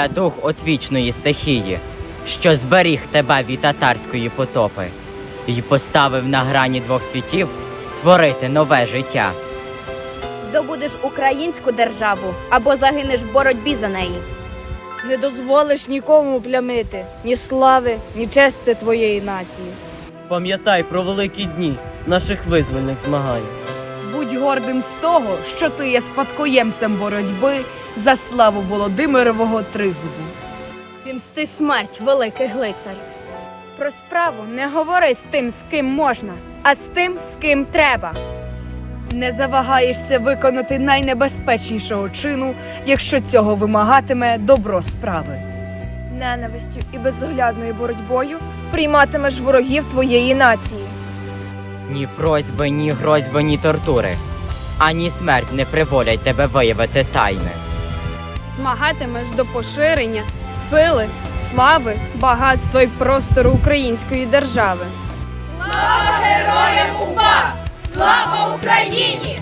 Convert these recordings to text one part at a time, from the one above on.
Я дух отвічної стихії, що зберіг тебе від татарської потопи, і поставив на грані двох світів творити нове життя. Здобудеш українську державу або загинеш в боротьбі за неї. Не дозволиш нікому плямити ні слави, ні чести твоєї нації. Пам'ятай про великі дні наших визвольних змагань. Будь гордим з того, що ти є спадкоємцем боротьби за славу Володимирового тризубу. Пімсти смерть великих глицарів. Про справу не говори з тим, з ким можна, а з тим, з ким треба. Не завагаєшся виконати найнебезпечнішого чину, якщо цього вимагатиме добро справи. Ненавистю і безоглядною боротьбою прийматимеш ворогів твоєї нації. Ні просьби, ні грозьби, ні тортури, ані смерть не приволять тебе виявити тайне. Змагатимеш до поширення сили, слави, багатства і простору української держави. Слава героям УПА! Слава Україні!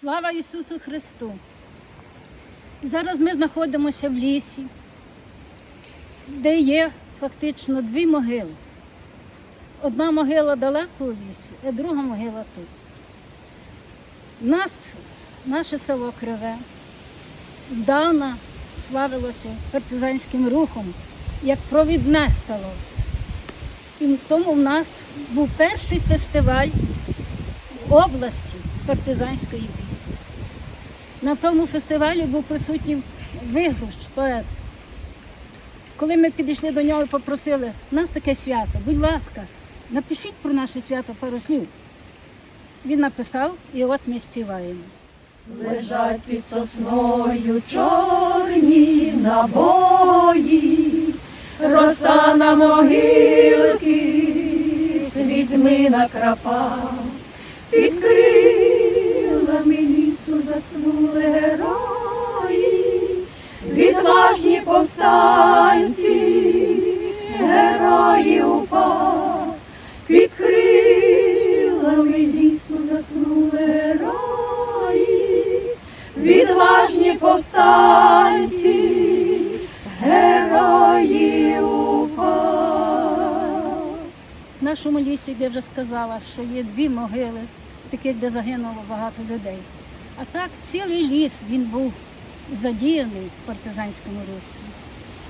Слава Ісусу Христу! Зараз ми знаходимося в лісі, де є фактично дві могили. Одна могила далеко у лісі, а друга могила тут. Нас, наше село Криве, здавна славилося партизанським рухом як провідне село. І тому в нас був перший фестиваль в області партизанської пісні. На тому фестивалі був присутній Вигрущ, поет. Коли ми підійшли до нього і попросили, у нас таке свято, будь ласка, напишіть про наше свято пару слів. Він написав, і от ми співаємо. Лежать під сосною чорні набої, роса на могилки, слізьми накрапа, під крилами лісу заснули герої, відважні повстанці, герої упа, під крилами лісу заснули герої, відважні повстанці, герої упа. В нашому лісі, де вже сказала, що є дві могили, таких, де загинуло багато людей. А так цілий ліс він був задіяний в партизанському русі.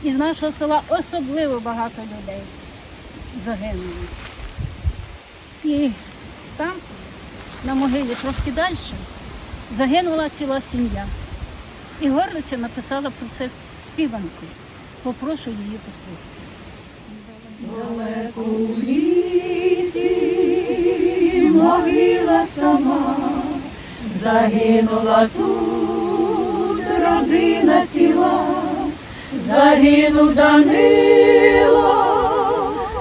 І з нашого села особливо багато людей загинуло. І там, на могилі трошки далі, загинула ціла сім'я. І Горлиця написала про це співанку. Попрошу її послухати. Далеко у лісі могила сама, загинула тут родина ціла, загинув Данило,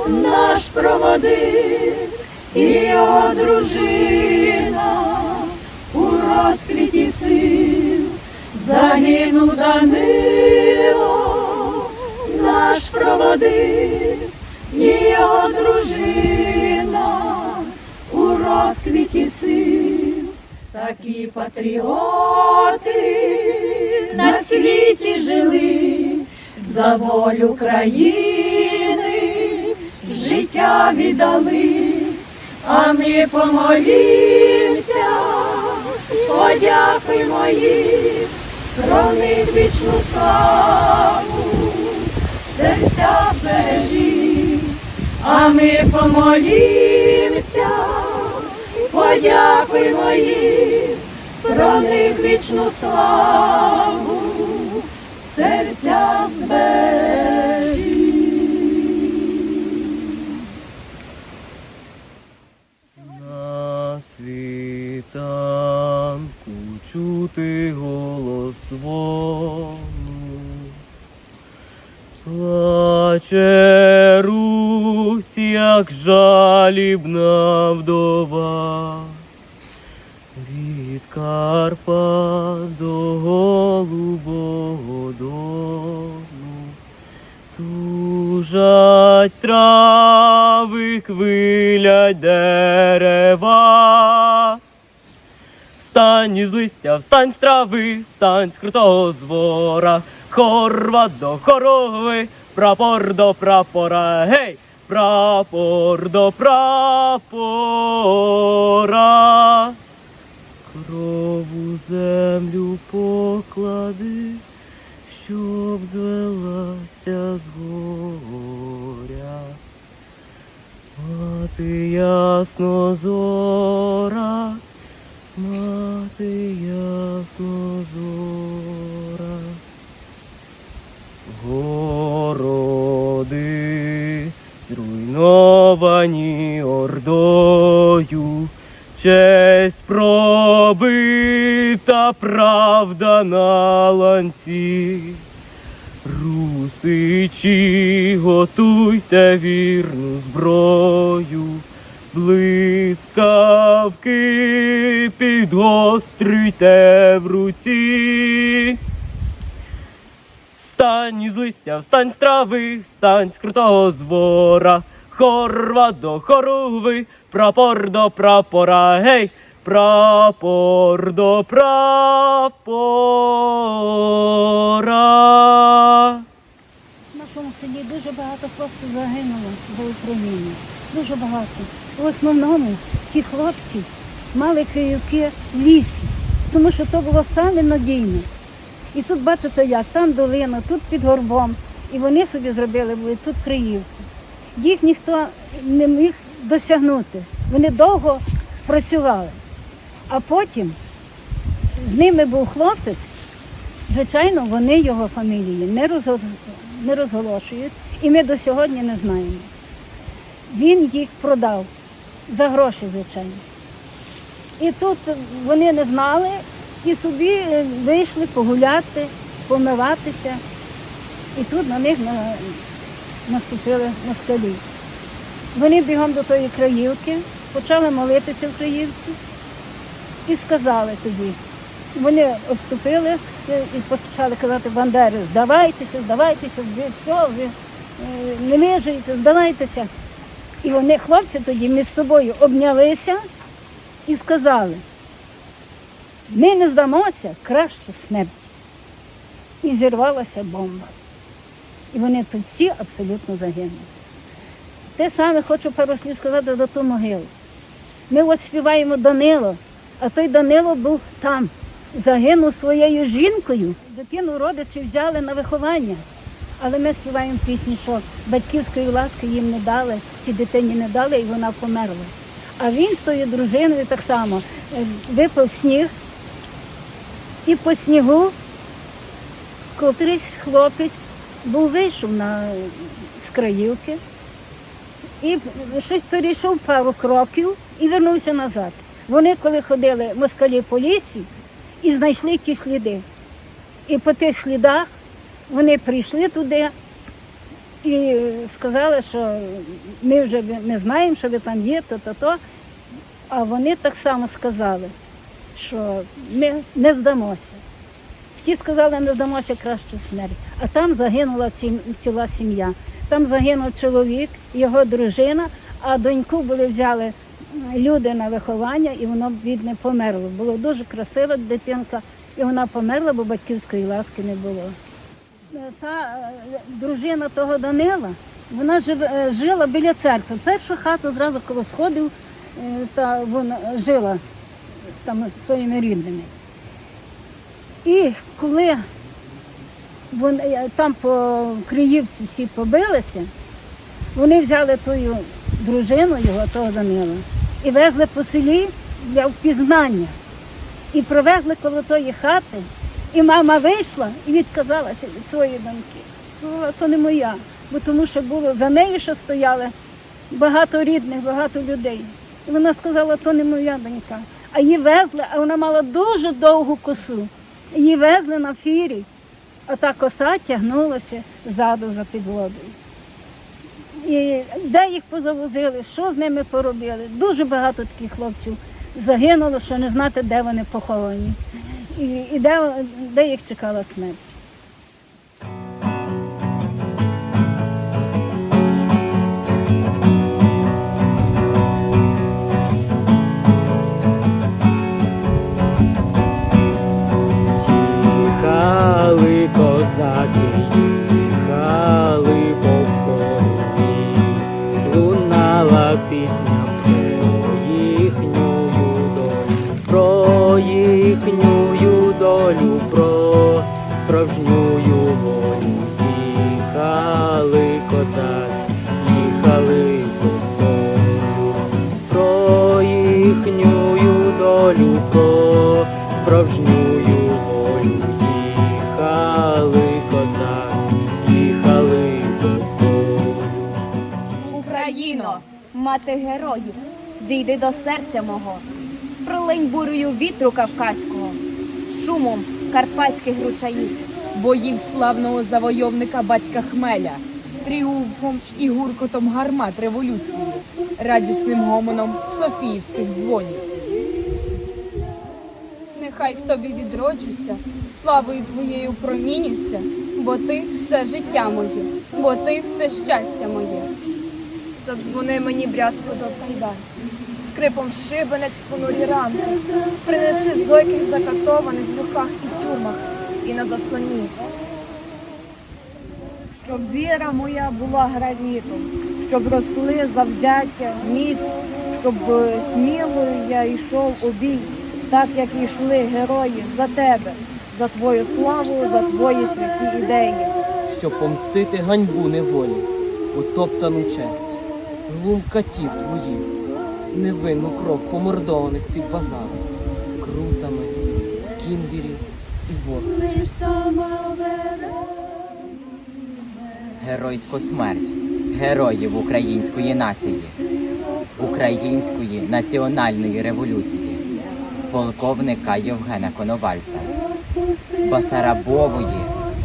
наш проводив і його дружина у розквіті сил, загинув Данило, наш проводив і його дружина у розквіті сил. Такі патріоти на світі жили, за волю країни. Життя віддали, а ми помолімся, подякуємо їм, про них вічну славу, серця бережі, а ми помолімся, подякуємо їм, про них вічну славу, серця збережі. Голубого дону. Тужать трави хвилять дерева. Встань із листя, встань з трави, встань з крутого звора, хорва до хорови, прапор до прапора, гей, прапор до прапора. Землю поклади, щоб звелася з горя. Мати ясно зора, мати ясно зора. Городи зруйновані ордою, честь пробита, правда на ланці. Русичі, готуйте вірну зброю, блискавки підгострюйте в руці. Встань із листя, встань з трави, встань з крутого звора, хорва до хоругви, прапор до прапора, гей, прапор до прапора. В нашому селі дуже багато хлопців загинуло за Україну. Дуже багато. В основному ті хлопці мали київки в лісі, тому що то було саме надійне. І тут бачите як, там долина, тут під горбом. І вони собі зробили були тут Криївку. Їх ніхто не міг досягнути. Вони довго працювали. А потім з ними був хлопець, звичайно, вони його фамілії не, розго- не розголошують, і ми до сьогодні не знаємо. Він їх продав за гроші, звичайно. І тут вони не знали і собі е, вийшли погуляти, помиватися. І тут на них наступили москалі. Вони бігом до тої краївки, почали молитися в Краївці і сказали тоді. Вони вступили е, і почали казати Бандери, здавайтеся, здавайтеся, ви все, ви е, не вижиєте, здавайтеся. І вони, хлопці, тоді між собою обнялися і сказали, ми не здамося, краще смерть. І зірвалася бомба. І вони тут всі абсолютно загинули. Те саме хочу пару слів сказати до ту могилу. Ми от співаємо Данило, а той Данило був там, загинув своєю жінкою. Дитину родичі взяли на виховання. Але ми співаємо пісню, що батьківської ласки їм не дали, цій дитині не дали, і вона померла. А він з тою дружиною так само е, випав сніг, і по снігу котрийсь хлопець був вийшов на з краївки і щось перейшов пару кроків і вернувся назад. Вони, коли ходили москалі по лісі, і знайшли ті сліди. І по тих слідах вони прийшли туди і сказали, що ми вже ми знаємо, що ви там є, то-то, то. А вони так само сказали, що ми не здамося. Ті сказали, не здамося краще смерть. А там загинула ці- ціла сім'я. Там загинув чоловік, його дружина, а доньку були взяли люди на виховання, і воно бідне померло. Було дуже красива дитинка, і вона померла, бо батьківської ласки не було. Е, Та е, дружина того Данила, вона е, жила біля церкви. Першу хату зразу коло сходив, та вона жила там зі своїми рідними. І коли вони, там по Криївці всі побилися, вони взяли тою дружину його, того Данила, і везли по селі для впізнання. І привезли коло тої хати, і мама вийшла і відказалася від своєї доньки. Сказала, то не моя, бо тому що було за нею, що стояли багато рідних, багато людей. І вона сказала, то не моя донька. А її везли, а вона мала дуже довгу косу. Її везли на фірі, а та коса тягнулася ззаду за підводою. І де їх позавозили, що з ними поробили. Дуже багато таких хлопців загинуло, що не знати, де вони поховані. І, і де, де їх чекала смерть. Про справжню волю їхали козак, їхали тобою. Україно, мати героїв, зійди до серця мого, пролинь бурою вітру кавказького, шумом карпатських ручаїв. боїв славного завойовника батька Хмеля, тріумфом і гуркотом гармат революції, радісним гомоном Софіївських дзвонів. Нехай в тобі відроджуся, славою твоєю промінюся, бо ти все життя моє, бо ти все щастя моє. Задзвони мені брязко до кайдан, скрипом шибенець понурі ранки, принеси зойких закатованих в люхах і тюрмах, і на заслоні. Щоб віра моя була гранітом, щоб росли завзяття, міць, щоб е, сміло я йшов у бій, так як йшли герої за тебе, за твою славу, за твої святі ідеї. щоб помстити ганьбу неволі, потоптану честь, глум катів твоїх, невинну кров помордованих під базаром, крутами, кінгерів і вор. Геройську смерть героїв української нації, української національної революції, полковника Євгена Коновальця, Басарабової,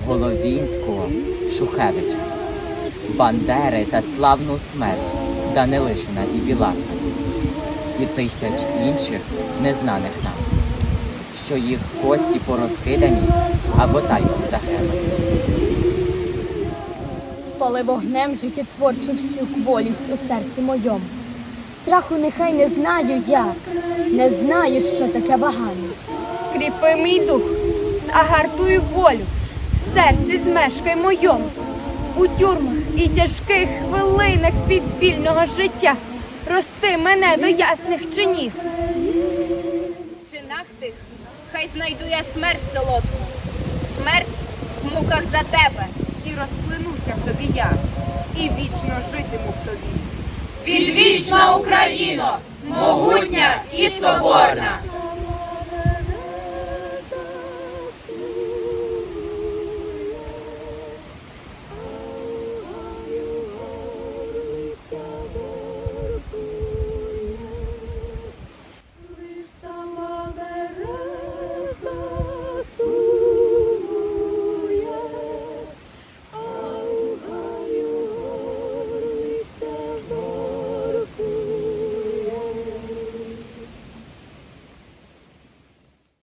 Головінського, Шухевича, Бандери та славну смерть Данилишина і Біласа, і тисяч інших незнаних нам, що їх кості порозкидані або тайком загребані. Спали вогнем життєтворчу всю кволість у серці моєму. Страху нехай не знаю я, не знаю, що таке вагання. Скріпи мій дух, загартуй волю, в серці змешкай моєму. У тюрмах і тяжких хвилинах підпільного життя рости мене до ясних чинів. В чинах тих хай знайду я смерть солодку, смерть в муках за тебе. І розплинуся в тобі я, і вічно житиму в тобі. Відвічна Україно, могутня і соборна!